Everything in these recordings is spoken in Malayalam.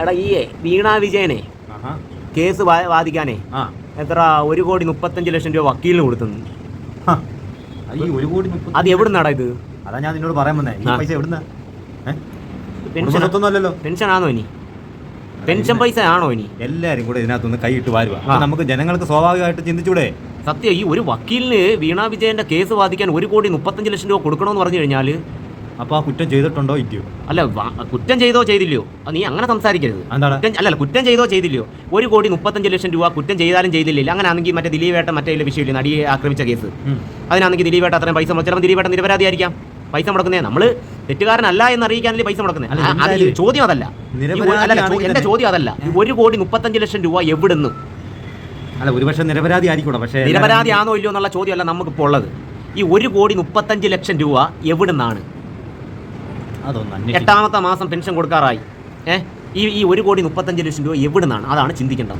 എടാ ഈ വീണ വിജയനെ കേസ് വാദിക്കാനേ എത്ര ഒരു കോടി മുപ്പത്തഞ്ച് ലക്ഷം രൂപ വക്കീലിന് കൊടുത്തു ഒരു കോടി അത് എവിടുന്നാടാ ഇത്? അതാ ഞാൻ നിന്നോട് പറയാൻ വന്നേ. പൈസ എവിടുന്നാ? ഇനി? പെൻഷൻ പൈസ ആണോ ഇനി? എല്ലാരും കൂടെ ഇതിനകത്തൊന്ന് കൈയിട്ട് വാരുക. നമുക്ക് ജനങ്ങൾക്ക് സ്വാഭാവികമായിട്ട് ചിന്തിച്ചൂടെ? സത്യം ഈ ഒരു വക്കീലിന് വീണാ വിജയന്റെ കേസ് വാദിക്കാൻ ഒരു കോടി മുപ്പത്തഞ്ച് ലക്ഷം രൂപ കൊടുക്കണമെന്ന് പറഞ്ഞു കഴിഞ്ഞാൽ അപ്പൊ ആ കുറ്റം ചെയ്തിട്ടുണ്ടോ ഇല്ലയോ? അല്ല വ- കുറ്റം ചെയ്തോ ചെയ്തില്ലയോ? അത് നീ അങ്ങനെ സംസാരിക്കരുത്. എന്താണ്? കുറ്റം ചെയ്തോ ചെയ്തില്ലയോ? ഒരു കോടി മുപ്പത്തഞ്ച് ലക്ഷം രൂപ കുറ്റം ചെയ്താലും ചെയ്തില്ല അങ്ങനെ ആണെങ്കിൽ മറ്റേ ദിലീപേട്ട മറ്റേ വിഷയമില്ല നടിയെ ആക്രമിച്ച കേസ്? ഉം. അതിനാണെങ്കിൽ ദിലീപേട്ട അത്രയും പൈസ മുടക്കും. ചിലപ്പോൾ ദിലീപേട്ട നിരപരാധിയായിരിക്കാം. പൈസ മുടക്കുന്നേ നമ്മൾ തെറ്റുകാരനല്ല എന്ന് അറിയിക്കാനല്ലേ പൈസ മുടക്കുന്നത് അല്ല, ആ, അത് എന്തായാലും ചോദ്യം അതല്ല. ഈ ഒരു- അല്ലല്ല, ചോ- നിരപരാധിയാണെങ്കിൽ എന്റെ ചോദ്യം അതല്ല. ഈ ഒരു കോടി മുപ്പത്തഞ്ച് ലക്ഷം രൂപ എവിടുന്ന്? അല്ല ഒരുപക്ഷെ നിരപരാധി ആയിരിക്കൂടെ പക്ഷേ നിരപരാധി ആണോ ഇല്ലയോ എന്നുള്ള ചോദ്യമല്ല നമുക്കിപ്പോൾ ഉള്ളത്. ഈ ഒരു കോടി മുപ്പത്തഞ്ച് ലക്ഷം രൂപ എവിടുന്നാണ്? എട്ടാമത്തെ മാസം പെൻഷൻ കൊടുക്കാറായി. ഏ? ഈ ഈ ഒരു കോടി മുപ്പത്തഞ്ച് ലക്ഷം രൂപ എവിടുന്നാണ്? അതാണ് ചിന്തിക്കേണ്ടത്.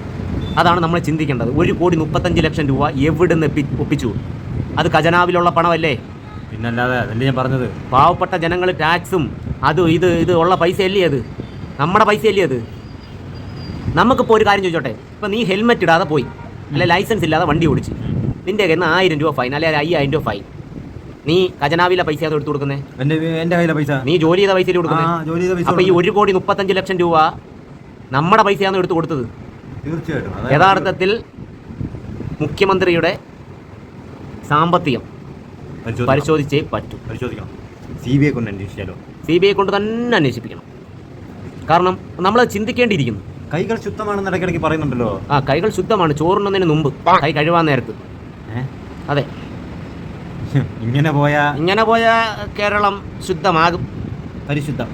അതാണ് നമ്മൾ ചിന്തിക്കേണ്ടത്. ഒരു കോടി മുപ്പത്തഞ്ച് ലക്ഷം രൂപ എവിടുന്ന് നിന്ന് ഒപ്പിച്ചു? അത് ഖജനാവിലുള്ള പണമല്ലേ? പിന്നല്ലാതെ അതല്ലേ ഞാൻ പറഞ്ഞത്. പാവപ്പെട്ട ജനങ്ങൾ ടാക്സും അത് ഇത് ഇത് ഉള്ള പൈസ അല്ലേ അത്? നമ്മുടെ പൈസ അല്ലേ അത്? നമുക്കിപ്പോൾ ഒരു കാര്യം ചോദിച്ചോട്ടെ. ഇപ്പം നീ ഹെൽമെറ്റ് ഇടാതെ പോയി. അല്ലെ ലൈസൻസ് ഇല്ലാതെ വണ്ടി ഓടിച്ച്. നിന്റെ കയ്യിൽ നിന്ന് ആയിരം രൂപ ഫൈൻ അല്ലെങ്കിൽ അയ്യായിരം രൂപ ഫൈൻ. നീ ഖജനാവിലെ പൈസ അത് എടുത്തു കൊടുക്കുന്നേ? എന്റെ എന്റെ കയ്യിലെ പൈസ? നീ ജോലി ചെയ്ത പൈസയിൽ ആ കൊടുക്കുന്നേ ജോലി ചെയ്ത പൈസ അപ്പൊ ഈ. ഒരു കോടി മുപ്പത്തഞ്ച് ലക്ഷം രൂപ നമ്മുടെ പൈസയാണ് എടുത്തു കൊടുത്തത്? തീർച്ചയായിട്ടും. യഥാർത്ഥത്തിൽ മുഖ്യമന്ത്രിയുടെ സാമ്പത്തികം പരിശോധിക്കണം. പരിശോധിച്ചേ പറ്റൂ. പരിശോധിക്കണം. സി ബി ഐ കൊണ്ട് അന്വേഷിച്ചാലോ? സി ബി ഐ കൊണ്ട് തന്നെ അന്വേഷിപ്പിക്കണം. കാരണം നമ്മൾ ചിന്തിക്കേണ്ടിയിരിക്കുന്നു. കൈകൾ ശുദ്ധമാണെന്ന് ഇടയ്ക്കിടയ്ക്ക് പറയുന്നുണ്ടല്ലോ. ആ കൈകൾ ശുദ്ധമാണ്. ചോറുണ്ണതിന് മുമ്പ് കൈ കഴുകാൻ നേരത്ത്? അതെ. ഇങ്ങനെ പോയ ഇങ്ങനെ പോയ കേരളം ശുദ്ധമാകും. പരിശുദ്ധം.